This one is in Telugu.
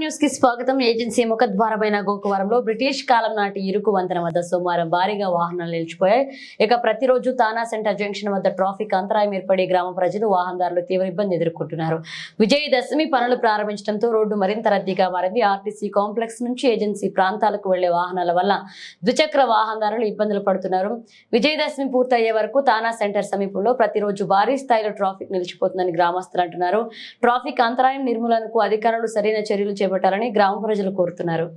న్యూస్కి స్వాగతం. ఏజెన్సీ ముఖద్వారమైన గోకువారంలో బ్రిటిష్ కాలం నాటి ఇరుకు వంతెన వద్ద సోమవారం భారీగా వాహనాలు నిలిచిపోయాయి. ఇక ప్రతిరోజు తానా సెంటర్ జంక్షన్ వద్ద ట్రాఫిక్ అంతరాయం ఏర్పడి గ్రామ ప్రజలు వాహనదారులు తీవ్ర ఇబ్బంది ఎదుర్కొంటున్నారు. విజయదశమి పనులు ప్రారంభించడంతో రోడ్డు మరింత రద్దీగా మారింది. ఆర్టీసీ కాంప్లెక్స్ నుంచి ఏజెన్సీ ప్రాంతాలకు వెళ్ళే వాహనాల వల్ల ద్విచక్ర వాహనదారులు ఇబ్బందులు పడుతున్నారు. విజయదశమి పూర్తయ్యే వరకు తానా సెంటర్ సమీపంలో ప్రతిరోజు భారీ స్థాయిలో ట్రాఫిక్ నిలిచిపోతుందని గ్రామస్తులు అంటున్నారు. ట్రాఫిక్ అంతరాయం నిర్మూలనకు అధికారులు సరైన చర్యలు చేపట్టాలని గ్రామ ప్రజలు కోరుతున్నారు